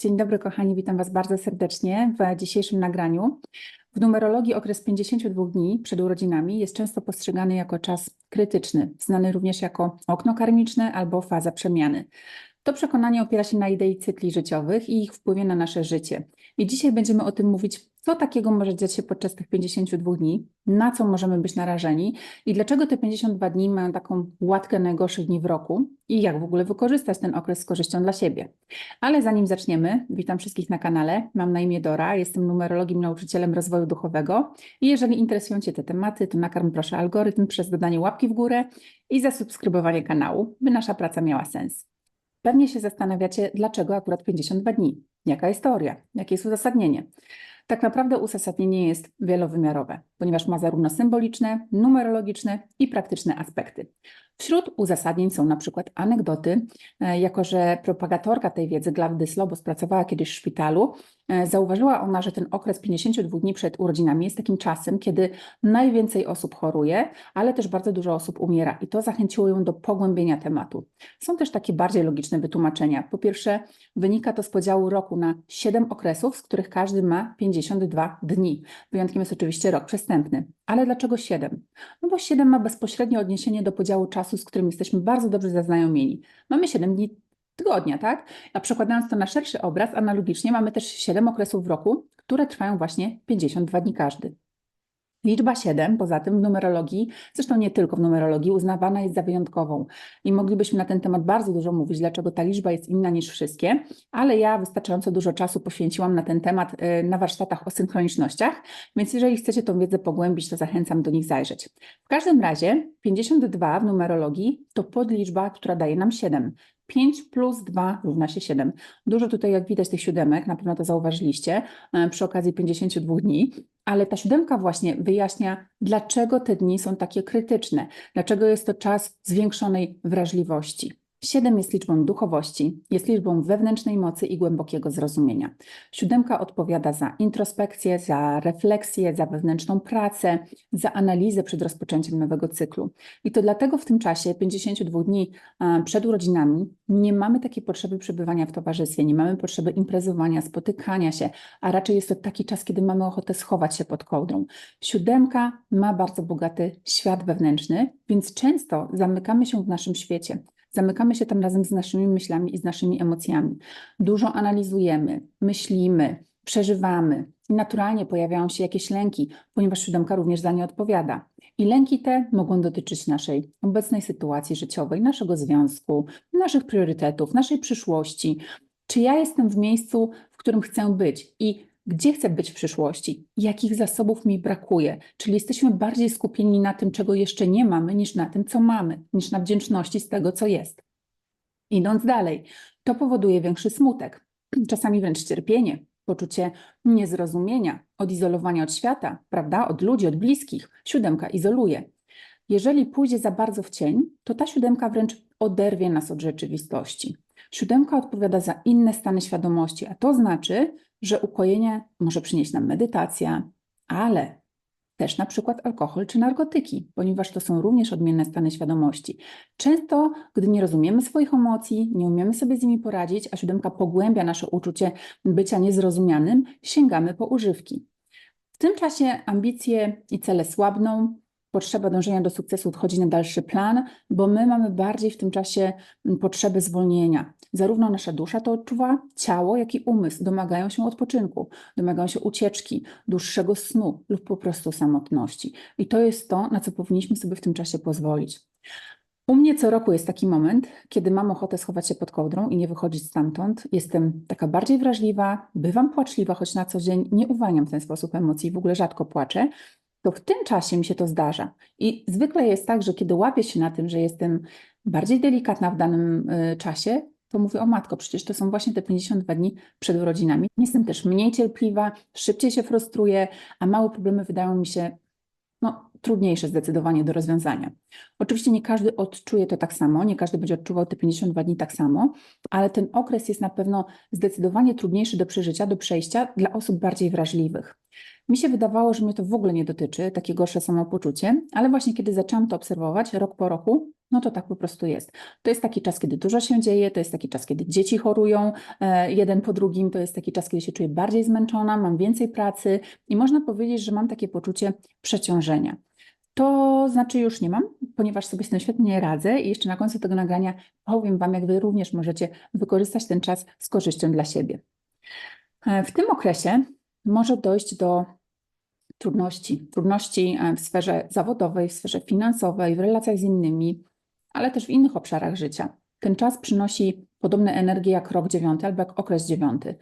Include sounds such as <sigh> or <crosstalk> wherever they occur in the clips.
Dzień dobry, kochani, witam Was bardzo serdecznie w dzisiejszym nagraniu. W numerologii okres 52 dni przed urodzinami jest często postrzegany jako czas krytyczny, znany również jako okno karmiczne albo faza przemiany. To przekonanie opiera się na idei cykli życiowych i ich wpływie na nasze życie. I dzisiaj będziemy o tym mówić, co takiego może dziać się podczas tych 52 dni, na co możemy być narażeni i dlaczego te 52 dni mają taką łatkę najgorszych dni w roku i jak w ogóle wykorzystać ten okres z korzyścią dla siebie. Ale zanim zaczniemy, witam wszystkich na kanale. Mam na imię Dora, jestem numerologiem, nauczycielem rozwoju duchowego i jeżeli interesują Cię te tematy, to nakarm proszę algorytm przez dodanie łapki w górę i zasubskrybowanie kanału, by nasza praca miała sens. Pewnie się zastanawiacie, dlaczego akurat 52 dni? Jaka jest teoria? Jakie jest uzasadnienie? Tak naprawdę uzasadnienie jest wielowymiarowe, ponieważ ma zarówno symboliczne, numerologiczne i praktyczne aspekty. Wśród uzasadnień są na przykład anegdoty, e, jako że propagatorka tej wiedzy, Glaw Dyslobos, pracowała kiedyś w szpitalu, e, zauważyła ona, że ten okres 52 dni przed urodzinami jest takim czasem, kiedy najwięcej osób choruje, ale też bardzo dużo osób umiera i to zachęciło ją do pogłębienia tematu. Są też takie bardziej logiczne wytłumaczenia. Po pierwsze, wynika to z podziału roku na 7 okresów, z których każdy ma 52 dni. Wyjątkiem jest oczywiście rok przestępny. Ale dlaczego 7? No bo 7 ma bezpośrednie odniesienie do podziału czasu, z którym jesteśmy bardzo dobrze zaznajomieni. Mamy 7 dni tygodnia, tak? A przekładając to na szerszy obraz, analogicznie mamy też 7 okresów w roku, które trwają właśnie 52 dni każdy. Liczba 7, poza tym w numerologii, zresztą nie tylko w numerologii, uznawana jest za wyjątkową. I moglibyśmy na ten temat bardzo dużo mówić, dlaczego ta liczba jest inna niż wszystkie, ale ja wystarczająco dużo czasu poświęciłam na ten temat y, na warsztatach o synchronicznościach, więc jeżeli chcecie tą wiedzę pogłębić, to zachęcam do nich zajrzeć. W każdym razie 52 w numerologii to podliczba, która daje nam 7. 5 plus 2 równa się 7. Dużo tutaj, jak widać, tych siódemek, na pewno to zauważyliście e, przy okazji 52 dni, ale ta siódemka właśnie wyjaśnia, dlaczego te dni są takie krytyczne, dlaczego jest to czas zwiększonej wrażliwości. Siedem jest liczbą duchowości, jest liczbą wewnętrznej mocy i głębokiego zrozumienia. Siódemka odpowiada za introspekcję, za refleksję, za wewnętrzną pracę, za analizę przed rozpoczęciem nowego cyklu. I to dlatego w tym czasie 52 dni przed urodzinami nie mamy takiej potrzeby przebywania w towarzystwie, nie mamy potrzeby imprezowania, spotykania się, a raczej jest to taki czas, kiedy mamy ochotę schować się pod kołdrą. Siódemka ma bardzo bogaty świat wewnętrzny, więc często zamykamy się w naszym świecie. Zamykamy się tam razem z naszymi myślami i z naszymi emocjami. Dużo analizujemy, myślimy, przeżywamy i naturalnie pojawiają się jakieś lęki, ponieważ siódemka również za nie odpowiada. I lęki te mogą dotyczyć naszej obecnej sytuacji życiowej, naszego związku, naszych priorytetów, naszej przyszłości. Czy ja jestem w miejscu, w którym chcę być i gdzie chcę być w przyszłości, jakich zasobów mi brakuje. Czyli jesteśmy bardziej skupieni na tym, czego jeszcze nie mamy, niż na tym, co mamy, niż na wdzięczności z tego, co jest. Idąc dalej, to powoduje większy smutek, <clears throat> czasami wręcz cierpienie, poczucie niezrozumienia, odizolowania od świata, prawda, od ludzi, od bliskich. Siódemka izoluje. Jeżeli pójdzie za bardzo w cień, to ta siódemka wręcz oderwie nas od rzeczywistości. Siódemka odpowiada za inne stany świadomości, a to znaczy, że ukojenie może przynieść nam medytacja, ale też na przykład alkohol czy narkotyki, ponieważ to są również odmienne stany świadomości. Często, gdy nie rozumiemy swoich emocji, nie umiemy sobie z nimi poradzić, a siódemka pogłębia nasze uczucie bycia niezrozumianym, sięgamy po używki. W tym czasie ambicje i cele słabną, potrzeba dążenia do sukcesu odchodzi na dalszy plan, bo my mamy bardziej w tym czasie potrzeby zwolnienia. Zarówno nasza dusza to odczuwa, ciało, jak i umysł domagają się odpoczynku, domagają się ucieczki, dłuższego snu lub po prostu samotności. I to jest to, na co powinniśmy sobie w tym czasie pozwolić. U mnie co roku jest taki moment, kiedy mam ochotę schować się pod kołdrą i nie wychodzić stamtąd. Jestem taka bardziej wrażliwa, bywam płaczliwa, choć na co dzień nie uwalniam w ten sposób emocji, w ogóle rzadko płaczę, to w tym czasie mi się to zdarza. I zwykle jest tak, że kiedy łapię się na tym, że jestem bardziej delikatna w danym y, czasie, to mówię, o matko, przecież to są właśnie te 52 dni przed urodzinami. Jestem też mniej cierpliwa, szybciej się frustruję, a małe problemy wydają mi się no, trudniejsze zdecydowanie do rozwiązania. Oczywiście nie każdy odczuje to tak samo, nie każdy będzie odczuwał te 52 dni tak samo, ale ten okres jest na pewno zdecydowanie trudniejszy do przeżycia, do przejścia dla osób bardziej wrażliwych. Mi się wydawało, że mnie to w ogóle nie dotyczy, takie gorsze samopoczucie, ale właśnie kiedy zaczęłam to obserwować rok po roku, No to tak po prostu jest. To jest taki czas, kiedy dużo się dzieje, to jest taki czas, kiedy dzieci chorują e, jeden po drugim, to jest taki czas, kiedy się czuję bardziej zmęczona, mam więcej pracy i można powiedzieć, że mam takie poczucie przeciążenia. To znaczy już nie mam, ponieważ sobie z tym świetnie radzę i jeszcze na końcu tego nagrania powiem Wam, jak Wy również możecie wykorzystać ten czas z korzyścią dla siebie. E, w tym okresie może dojść do trudności. Trudności e, w sferze zawodowej, w sferze finansowej, w relacjach z innymi, ale też w innych obszarach życia. Ten czas przynosi podobne energie jak rok dziewiąty albo jak okres dziewiąty.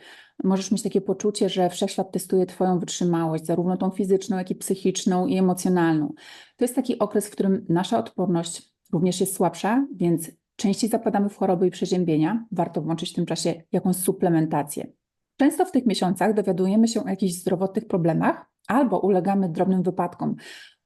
Możesz mieć takie poczucie, że wszechświat testuje Twoją wytrzymałość, zarówno tą fizyczną, jak i psychiczną i emocjonalną. To jest taki okres, w którym nasza odporność również jest słabsza, więc częściej zapadamy w choroby i przeziębienia. Warto włączyć w tym czasie jakąś suplementację. Często w tych miesiącach dowiadujemy się o jakichś zdrowotnych problemach albo ulegamy drobnym wypadkom.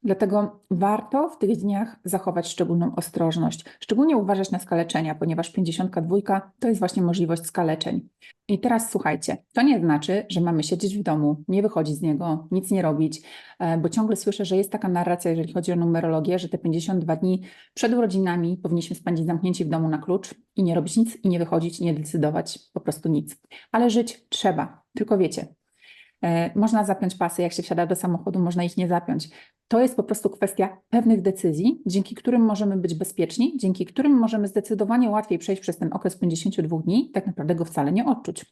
Dlatego warto w tych dniach zachować szczególną ostrożność, szczególnie uważać na skaleczenia, ponieważ 52 to jest właśnie możliwość skaleczeń. I teraz słuchajcie, to nie znaczy, że mamy siedzieć w domu, nie wychodzić z niego, nic nie robić, e, bo ciągle słyszę, że jest taka narracja, jeżeli chodzi o numerologię, że te 52 dni przed urodzinami powinniśmy spędzić zamknięci w domu na klucz i nie robić nic, i nie wychodzić, i nie decydować, po prostu nic. Ale żyć trzeba, tylko wiecie, E, można zapiąć pasy, jak się wsiada do samochodu, można ich nie zapiąć. To jest po prostu kwestia pewnych decyzji, dzięki którym możemy być bezpieczni, dzięki którym możemy zdecydowanie łatwiej przejść przez ten okres 52 dni, tak naprawdę go wcale nie odczuć.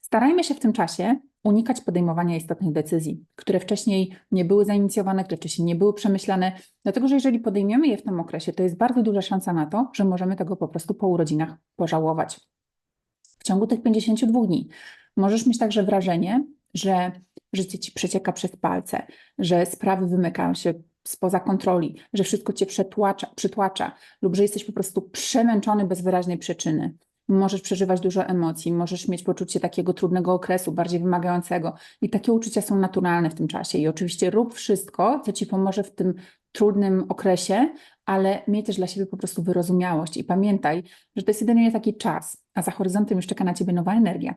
Starajmy się w tym czasie unikać podejmowania istotnych decyzji, które wcześniej nie były zainicjowane, które wcześniej nie były przemyślane, dlatego że jeżeli podejmiemy je w tym okresie, to jest bardzo duża szansa na to, że możemy tego po prostu po urodzinach pożałować. W ciągu tych 52 dni możesz mieć także wrażenie, że życie ci przecieka przez palce, że sprawy wymykają się spoza kontroli, że wszystko cię przetłacza, przytłacza lub że jesteś po prostu przemęczony bez wyraźnej przyczyny. Możesz przeżywać dużo emocji, możesz mieć poczucie takiego trudnego okresu, bardziej wymagającego i takie uczucia są naturalne w tym czasie. I oczywiście rób wszystko, co ci pomoże w tym trudnym okresie, ale miej też dla siebie po prostu wyrozumiałość i pamiętaj, że to jest jedynie taki czas, a za horyzontem już czeka na ciebie nowa energia.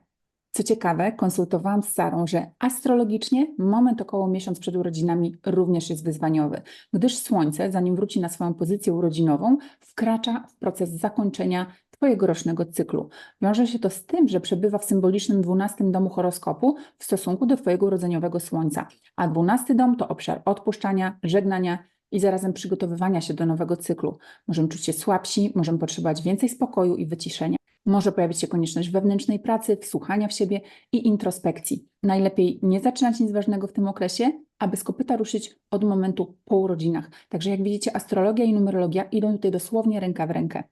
Co ciekawe, konsultowałam z Sarą, że astrologicznie moment około miesiąc przed urodzinami również jest wyzwaniowy, gdyż Słońce, zanim wróci na swoją pozycję urodzinową, wkracza w proces zakończenia Twojego rocznego cyklu. Wiąże się to z tym, że przebywa w symbolicznym 12 domu horoskopu w stosunku do Twojego urodzeniowego Słońca, a 12 dom to obszar odpuszczania, żegnania i zarazem przygotowywania się do nowego cyklu. Możemy czuć się słabsi, możemy potrzebować więcej spokoju i wyciszenia. Może pojawić się konieczność wewnętrznej pracy, wsłuchania w siebie i introspekcji. Najlepiej nie zaczynać nic ważnego w tym okresie, aby z kopyta ruszyć od momentu po urodzinach. Także jak widzicie, astrologia i numerologia idą tutaj dosłownie ręka w rękę.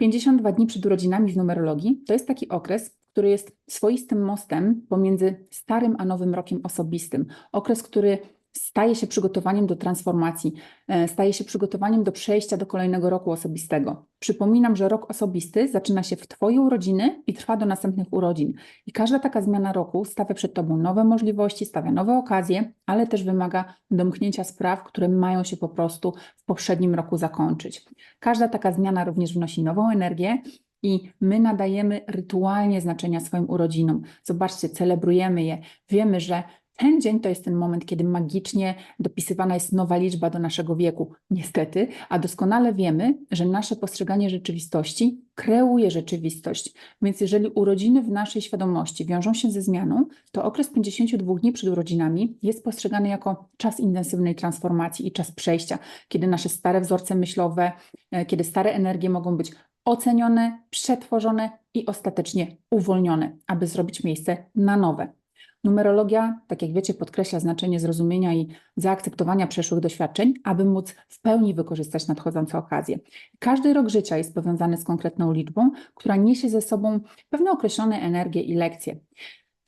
52 dni przed urodzinami w numerologii to jest taki okres, który jest swoistym mostem pomiędzy starym a nowym rokiem osobistym. Okres, który staje się przygotowaniem do transformacji, e, staje się przygotowaniem do przejścia do kolejnego roku osobistego. Przypominam, że rok osobisty zaczyna się w Twojej urodziny i trwa do następnych urodzin. I każda taka zmiana roku stawia przed Tobą nowe możliwości, stawia nowe okazje, ale też wymaga domknięcia spraw, które mają się po prostu w poprzednim roku zakończyć. Każda taka zmiana również wnosi nową energię, i my nadajemy rytualnie znaczenia swoim urodzinom. Zobaczcie, celebrujemy je. Wiemy, że ten dzień to jest ten moment, kiedy magicznie dopisywana jest nowa liczba do naszego wieku. Niestety, a doskonale wiemy, że nasze postrzeganie rzeczywistości kreuje rzeczywistość. Więc jeżeli urodziny w naszej świadomości wiążą się ze zmianą, to okres 52 dni przed urodzinami jest postrzegany jako czas intensywnej transformacji i czas przejścia, kiedy nasze stare wzorce myślowe, e, kiedy stare energie mogą być ocenione, przetworzone i ostatecznie uwolnione, aby zrobić miejsce na nowe. Numerologia, tak jak wiecie, podkreśla znaczenie zrozumienia i zaakceptowania przeszłych doświadczeń, aby móc w pełni wykorzystać nadchodzące okazje. Każdy rok życia jest powiązany z konkretną liczbą, która niesie ze sobą pewne określone energie i lekcje.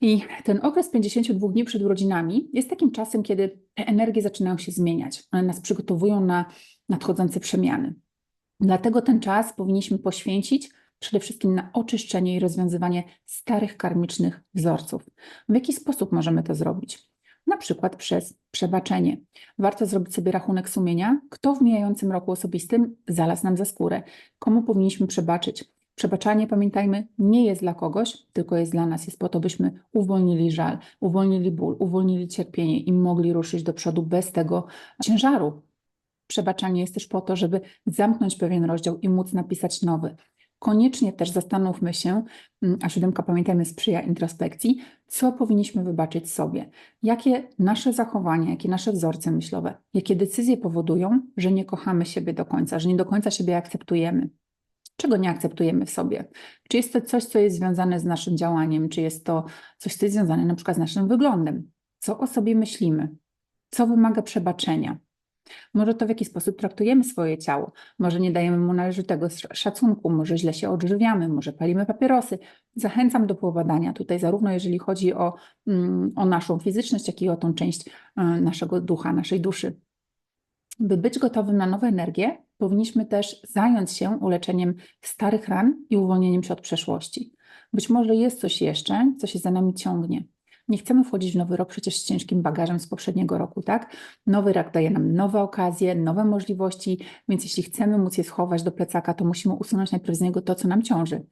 I ten okres 52 dni przed urodzinami jest takim czasem, kiedy te energie zaczynają się zmieniać. One nas przygotowują na nadchodzące przemiany. Dlatego ten czas powinniśmy poświęcić przede wszystkim na oczyszczenie i rozwiązywanie starych karmicznych wzorców. W jaki sposób możemy to zrobić? Na przykład przez przebaczenie. Warto zrobić sobie rachunek sumienia, kto w mijającym roku osobistym zalazł nam za skórę, komu powinniśmy przebaczyć. Przebaczanie, pamiętajmy, nie jest dla kogoś, tylko jest dla nas. Jest po to, byśmy uwolnili żal, uwolnili ból, uwolnili cierpienie i mogli ruszyć do przodu bez tego ciężaru, Przebaczanie jest też po to, żeby zamknąć pewien rozdział i móc napisać nowy. Koniecznie też zastanówmy się, mm, a siódemka pamiętajmy sprzyja introspekcji, co powinniśmy wybaczyć sobie. Jakie nasze zachowania, jakie nasze wzorce myślowe, jakie decyzje powodują, że nie kochamy siebie do końca, że nie do końca siebie akceptujemy. Czego nie akceptujemy w sobie? Czy jest to coś, co jest związane z naszym działaniem, czy jest to coś, co jest związane na przykład z naszym wyglądem? Co o sobie myślimy? Co wymaga przebaczenia? Może to w jakiś sposób traktujemy swoje ciało, może nie dajemy mu należytego szacunku, może źle się odżywiamy, może palimy papierosy. Zachęcam do pobadania tutaj, zarówno jeżeli chodzi o, mm, o naszą fizyczność, jak i o tą część e, naszego ducha, naszej duszy. By być gotowym na nowe energie, powinniśmy też zająć się uleczeniem starych ran i uwolnieniem się od przeszłości. Być może jest coś jeszcze, co się za nami ciągnie. Nie chcemy wchodzić w nowy rok przecież z ciężkim bagażem z poprzedniego roku, tak? Nowy rok daje nam nowe okazje, nowe możliwości, więc jeśli chcemy móc je schować do plecaka, to musimy usunąć najpierw z niego to, co nam ciąży.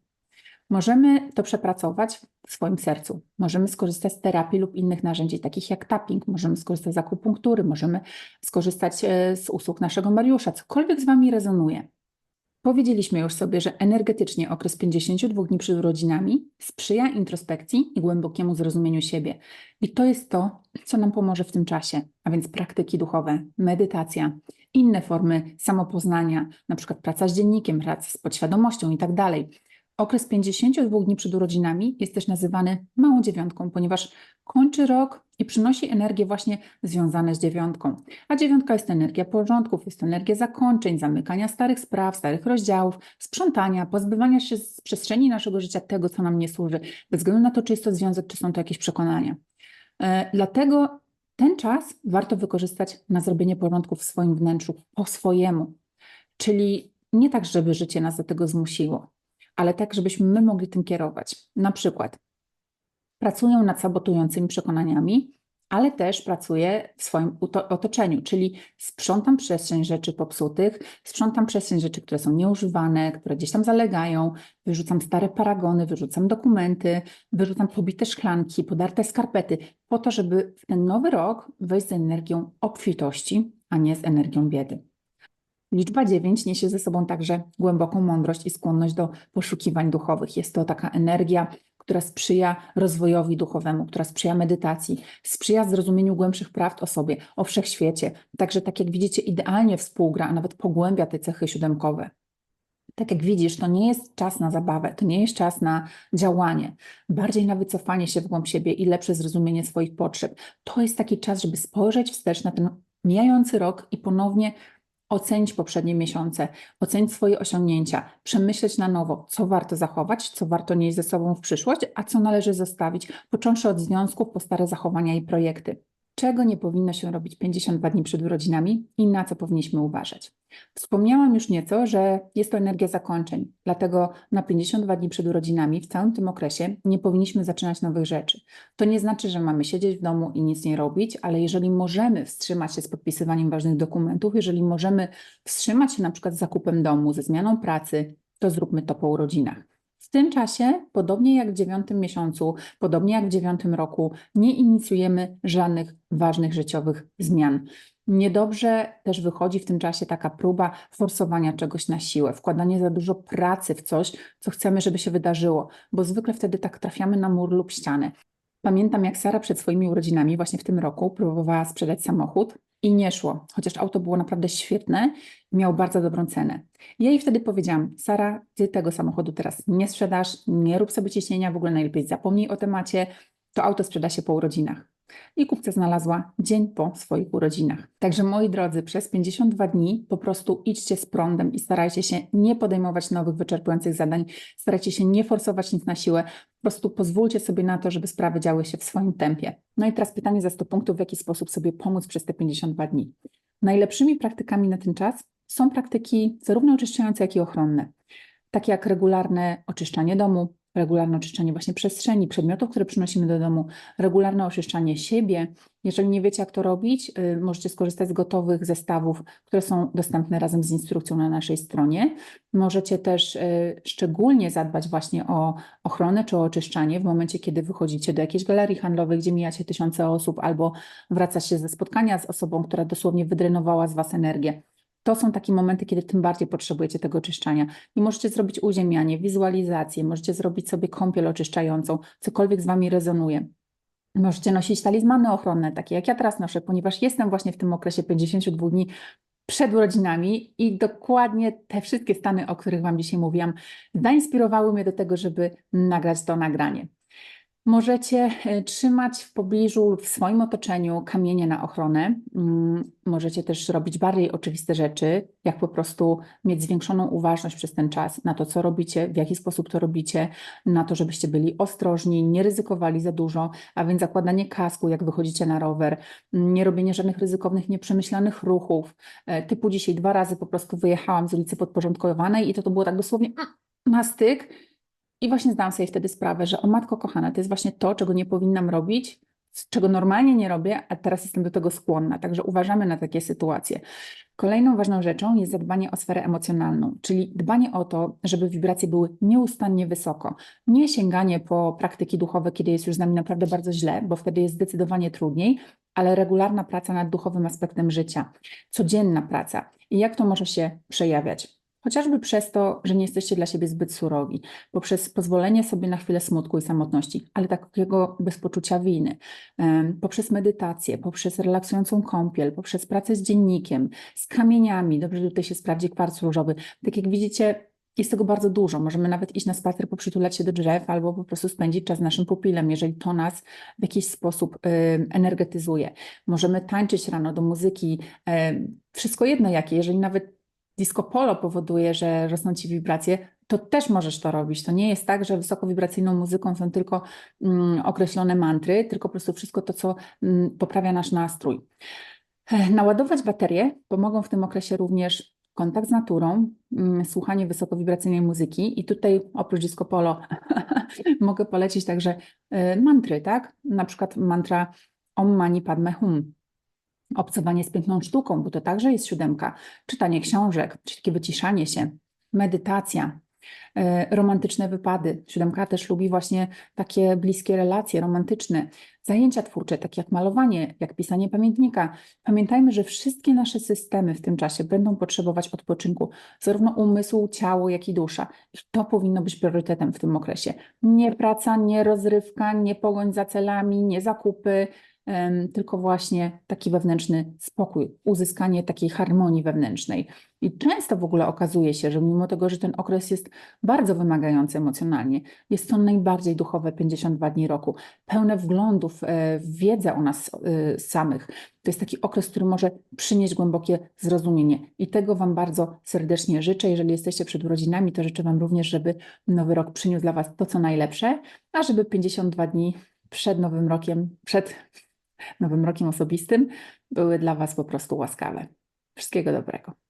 Możemy to przepracować w swoim sercu. Możemy skorzystać z terapii lub innych narzędzi, takich jak tapping, możemy skorzystać z akupunktury, możemy skorzystać e, z usług naszego Mariusza, cokolwiek z Wami rezonuje. Powiedzieliśmy już sobie, że energetycznie okres 52 dni przed urodzinami sprzyja introspekcji i głębokiemu zrozumieniu siebie. I to jest to, co nam pomoże w tym czasie, a więc praktyki duchowe, medytacja, inne formy samopoznania, na przykład praca z dziennikiem, praca z podświadomością i tak dalej. Okres 52 dni przed urodzinami jest też nazywany małą dziewiątką, ponieważ kończy rok i przynosi energię właśnie związane z dziewiątką. A dziewiątka jest energia porządków, jest energia zakończeń, zamykania starych spraw, starych rozdziałów, sprzątania, pozbywania się z przestrzeni naszego życia tego, co nam nie służy, bez względu na to, czy jest to związek, czy są to jakieś przekonania. E, dlatego ten czas warto wykorzystać na zrobienie porządku w swoim wnętrzu po swojemu. Czyli nie tak, żeby życie nas do tego zmusiło, ale tak, żebyśmy my mogli tym kierować. Na przykład pracują nad sabotującymi przekonaniami, ale też pracuję w swoim otoczeniu, czyli sprzątam przestrzeń rzeczy popsutych, sprzątam przestrzeń rzeczy, które są nieużywane, które gdzieś tam zalegają, wyrzucam stare paragony, wyrzucam dokumenty, wyrzucam pobite szklanki, podarte skarpety, po to, żeby w ten nowy rok wejść z energią obfitości, a nie z energią biedy. Liczba 9 niesie ze sobą także głęboką mądrość i skłonność do poszukiwań duchowych. Jest to taka energia, która sprzyja rozwojowi duchowemu, która sprzyja medytacji, sprzyja zrozumieniu głębszych prawd o sobie, o wszechświecie. Także, tak jak widzicie, idealnie współgra, a nawet pogłębia te cechy siódemkowe. Tak jak widzisz, to nie jest czas na zabawę, to nie jest czas na działanie, bardziej na wycofanie się w głąb siebie i lepsze zrozumienie swoich potrzeb. To jest taki czas, żeby spojrzeć wstecz na ten mijający rok i ponownie ocenić poprzednie miesiące, ocenić swoje osiągnięcia, przemyśleć na nowo, co warto zachować, co warto nieść ze sobą w przyszłość, a co należy zostawić, począwszy od związków po stare zachowania i projekty czego nie powinno się robić 52 dni przed urodzinami i na co powinniśmy uważać. Wspomniałam już nieco, że jest to energia zakończeń, dlatego na 52 dni przed urodzinami w całym tym okresie nie powinniśmy zaczynać nowych rzeczy. To nie znaczy, że mamy siedzieć w domu i nic nie robić, ale jeżeli możemy wstrzymać się z podpisywaniem ważnych dokumentów, jeżeli możemy wstrzymać się na przykład z zakupem domu, ze zmianą pracy, to zróbmy to po urodzinach. W tym czasie, podobnie jak w dziewiątym miesiącu, podobnie jak w dziewiątym roku, nie inicjujemy żadnych ważnych życiowych zmian. Niedobrze też wychodzi w tym czasie taka próba forsowania czegoś na siłę, wkładanie za dużo pracy w coś, co chcemy, żeby się wydarzyło, bo zwykle wtedy tak trafiamy na mur lub ścianę. Pamiętam, jak Sara przed swoimi urodzinami, właśnie w tym roku, próbowała sprzedać samochód i nie szło, chociaż auto było naprawdę świetne i miało bardzo dobrą cenę. Ja jej wtedy powiedziałam, Sara, ty tego samochodu teraz nie sprzedasz, nie rób sobie ciśnienia, w ogóle najlepiej zapomnij o temacie, to auto sprzeda się po urodzinach i kupca znalazła dzień po swoich urodzinach. Także moi drodzy, przez 52 dni po prostu idźcie z prądem i starajcie się nie podejmować nowych, wyczerpujących zadań, starajcie się nie forsować nic na siłę, po prostu pozwólcie sobie na to, żeby sprawy działy się w swoim tempie. No i teraz pytanie za 100 punktów, w jaki sposób sobie pomóc przez te 52 dni. Najlepszymi praktykami na ten czas są praktyki zarówno oczyszczające, jak i ochronne, takie jak regularne oczyszczanie domu, regularne oczyszczanie właśnie przestrzeni, przedmiotów, które przynosimy do domu, regularne oczyszczanie siebie. Jeżeli nie wiecie, jak to robić, y, możecie skorzystać z gotowych zestawów, które są dostępne razem z instrukcją na naszej stronie. Możecie też y, szczególnie zadbać właśnie o ochronę czy o oczyszczanie w momencie, kiedy wychodzicie do jakiejś galerii handlowej, gdzie mijacie tysiące osób, albo wracacie ze spotkania z osobą, która dosłownie wydrenowała z Was energię to są takie momenty, kiedy tym bardziej potrzebujecie tego oczyszczania. I możecie zrobić uziemianie, wizualizację, możecie zrobić sobie kąpiel oczyszczającą, cokolwiek z Wami rezonuje. Możecie nosić talizmany ochronne, takie jak ja teraz noszę, ponieważ jestem właśnie w tym okresie 52 dni przed urodzinami i dokładnie te wszystkie stany, o których Wam dzisiaj mówiłam, zainspirowały mnie do tego, żeby nagrać to nagranie. Możecie e, trzymać w pobliżu lub w swoim otoczeniu kamienie na ochronę. Mm, Możecie też robić bardziej oczywiste rzeczy, jak po prostu mieć zwiększoną uważność przez ten czas na to, co robicie, w jaki sposób to robicie, na to, żebyście byli ostrożni, nie ryzykowali za dużo, a więc zakładanie kasku, jak wychodzicie na rower, mm, nie robienie żadnych ryzykownych, nieprzemyślanych ruchów. E, Typu dzisiaj dwa razy po prostu wyjechałam z ulicy Podporządkowanej i to, to było tak dosłownie mm, na styk. I właśnie zdałam sobie wtedy sprawę, że o matko kochana, to jest właśnie to, czego nie powinnam robić, czego normalnie nie robię, a teraz jestem do tego skłonna. Także uważamy na takie sytuacje. Kolejną ważną rzeczą jest zadbanie o sferę emocjonalną, czyli dbanie o to, żeby wibracje były nieustannie wysoko. Nie sięganie po praktyki duchowe, kiedy jest już z nami naprawdę bardzo źle, bo wtedy jest zdecydowanie trudniej, ale regularna praca nad duchowym aspektem życia, codzienna praca. I jak to może się przejawiać? Chociażby przez to, że nie jesteście dla siebie zbyt surowi, poprzez pozwolenie sobie na chwilę smutku i samotności, ale takiego bez poczucia winy, poprzez medytację, poprzez relaksującą kąpiel, poprzez pracę z dziennikiem, z kamieniami. Dobrze, że tutaj się sprawdzi kwarc różowy. Tak jak widzicie, jest tego bardzo dużo. Możemy nawet iść na spacer, poprzytulać się do drzew albo po prostu spędzić czas naszym pupilem, jeżeli to nas w jakiś sposób energetyzuje. Możemy tańczyć rano do muzyki, wszystko jedno jakie, jeżeli nawet disco polo powoduje, że rosną ci wibracje, to też możesz to robić. To nie jest tak, że wysokowibracyjną muzyką są tylko mm, określone mantry, tylko po prostu wszystko to, co mm, poprawia nasz nastrój. Naładować baterie pomogą w tym okresie również kontakt z naturą, mm, słuchanie wysokowibracyjnej muzyki i tutaj oprócz disco polo <laughs> mogę polecić także e, mantry, tak? Na przykład mantra Om Mani Padme Hum. Obcowanie z piękną sztuką, bo to także jest siódemka, czytanie książek, czyli takie wyciszanie się, medytacja, e, romantyczne wypady. Siódemka też lubi właśnie takie bliskie relacje romantyczne, zajęcia twórcze, takie jak malowanie, jak pisanie pamiętnika. Pamiętajmy, że wszystkie nasze systemy w tym czasie będą potrzebować odpoczynku, zarówno umysł, ciało, jak i dusza. I to powinno być priorytetem w tym okresie. Nie praca, nie rozrywka, nie pogoń za celami, nie zakupy, tylko właśnie taki wewnętrzny spokój, uzyskanie takiej harmonii wewnętrznej. I często w ogóle okazuje się, że mimo tego, że ten okres jest bardzo wymagający emocjonalnie, jest to najbardziej duchowe 52 dni roku, pełne wglądów e, w wiedzę o nas e, samych. To jest taki okres, który może przynieść głębokie zrozumienie. I tego Wam bardzo serdecznie życzę. Jeżeli jesteście przed urodzinami, to życzę Wam również, żeby nowy rok przyniósł dla Was to, co najlepsze, a żeby 52 dni przed nowym rokiem, przed nowym rokiem osobistym były dla Was po prostu łaskawe. Wszystkiego dobrego.